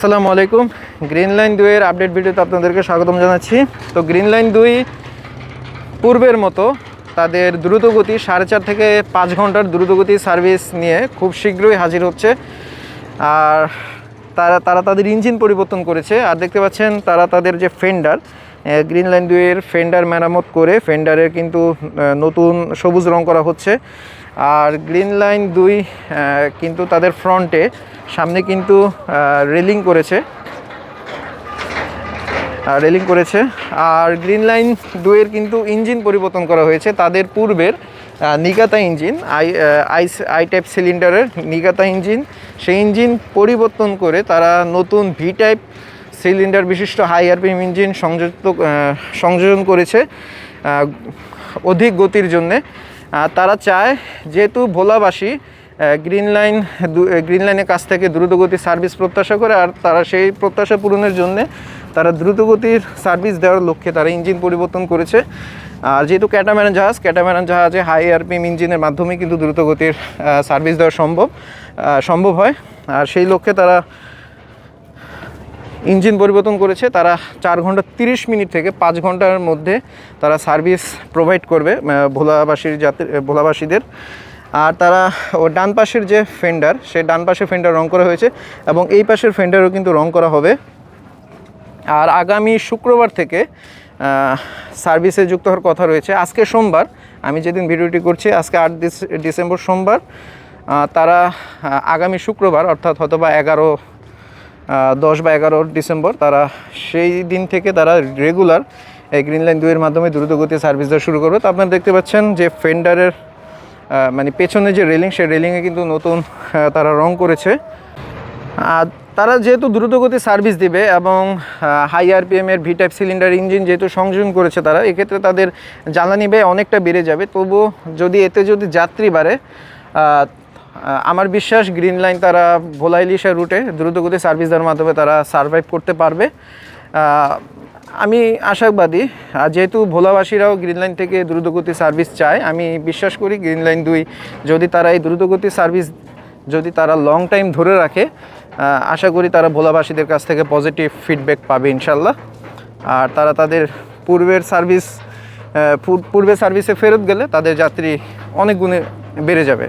আসসালামু আলাইকুম। Green line দুইয়ের আপডেট ভিডিওতে আপনাদেরকে স্বাগতম জানাচ্ছি। তো গ্রিন লাইন দুই পূর্বের মতো তাদের দ্রুতগতি সাড়ে চার থেকে পাঁচ ঘণ্টার দ্রুতগতি সার্ভিস নিয়ে খুব শীঘ্রই হাজির হচ্ছে। আর তারা তারা তাদের ইঞ্জিন পরিবর্তন করেছে। আর দেখতে পাচ্ছেন তারা তাদের যে ফেন্ডার গ্রিন লাইন দুইয়ের ফেন্ডার মেরামত করে ফেন্ডারের কিন্তু নতুন সবুজ রং করা হচ্ছে। আর গ্রিন লাইন দুই কিন্তু তাদের ফ্রন্টে, সামনে কিন্তু রেলিং করেছে। রেলিং করেছে। আর গ্রিন লাইন দুয়ের কিন্তু ইঞ্জিন পরিবর্তন করা হয়েছে। তাদের পূর্বের Niigata engine, I I I type সিলিন্ডারের নিগাতা ইঞ্জিন। সেই ইঞ্জিন পরিবর্তন করে তারা নতুন ভি টাইপ সিলিন্ডার, বিশিষ্ট হাই আরপিএম ইঞ্জিন সংযুক্ত সংযোজন করেছে অধিক গতির জন্যে। তারা চায় যেহেতু ভোলাবাসী গ্রিন লাইন গ্রিন লাইনের কাছ থেকে দ্রুতগতির সার্ভিস প্রত্যাশা করে আর তারা সেই প্রত্যাশা পূরণের জন্য তারা দ্রুতগতির সার্ভিস দেওয়ার লক্ষ্যে তারা ইঞ্জিন পরিবর্তন করেছে। আর যেহেতু ক্যাটাম্যারান জাহাজ ক্যাটাম্যারান জাহাজে হাই আরপিএম ইঞ্জিনের মাধ্যমে কিন্তু দ্রুতগতির সার্ভিস দেওয়া সম্ভব সম্ভব হয়। আর সেই লক্ষ্যে তারা ইঞ্জিন পরিবর্তন করেছে, তারা চার ঘণ্টা তিরিশ মিনিট থেকে পাঁচ ঘণ্টার মধ্যে তারা সার্ভিস প্রোভাইড করবে ভোলাবাসীর যাত্রী ভোলাবাসীদের। আর তারা, ও ডান পাশের যে ফেন্ডার সেই ডান পাশের ফেন্ডার রং করা হয়েছে এবং এই পাশের ফেন্ডারও কিন্তু রং করা হবে। আর আগামী শুক্রবার থেকে সার্ভিসে যুক্ত হওয়ার কথা রয়েছে। আজকে সোমবার, আমি যেদিন ভিডিওটি করছি, আজকে আট ডিস- ডিসেম্বর সোমবার তারা আগামী শুক্রবার, অর্থাৎ হয়তো বা এগারো দশ বা এগারো ডিসেম্বর, তারা সেই দিন থেকে তারা রেগুলার এই গ্রিন লাইন দুইয়ের মাধ্যমে দ্রুতগতি সার্ভিস দেওয়া শুরু করবে। তো আপনারা দেখতে পাচ্ছেন যে ফেন্ডারের মানে পেছনে যে রেলিং সেই রেলিংয়ে কিন্তু নতুন তারা রং করেছে। আর তারা যেহেতু দ্রুতগতি সার্ভিস দিবে এবং হাই আরপিএমের ভি টাইপ সিলিন্ডার ইঞ্জিন যেহেতু সংযোজন করেছে তারা, এক্ষেত্রে তাদের জ্বালানি ব্যয় অনেকটা বেড়ে যাবে। তবুও যদি এতে যদি যাত্রী বাড়ে আমার বিশ্বাস গ্রিন লাইন তারা ভোলা ইলিশা রুটে দ্রুতগতি সার্ভিস দেওয়ার মাধ্যমে তারা সার্ভাইভ করতে পারবে। আমি আশাবাদী যেহেতু ভোলাবাসীরাও গ্রিন লাইন থেকে দ্রুতগতি সার্ভিস চায়, আমি বিশ্বাস করি গ্রিন লাইন দুই যদি তারা এই দ্রুতগতি সার্ভিস যদি তারা লং টাইম ধরে রাখে আশা করি তারা ভোলাবাসীদের কাছ থেকে পজিটিভ ফিডব্যাক পাবে ইনশাল্লাহ আর তারা তাদের পূর্বের সার্ভিস পূর্বের সার্ভিসে ফেরত গেলে তাদের যাত্রী অনেক গুণে বেড়ে যাবে।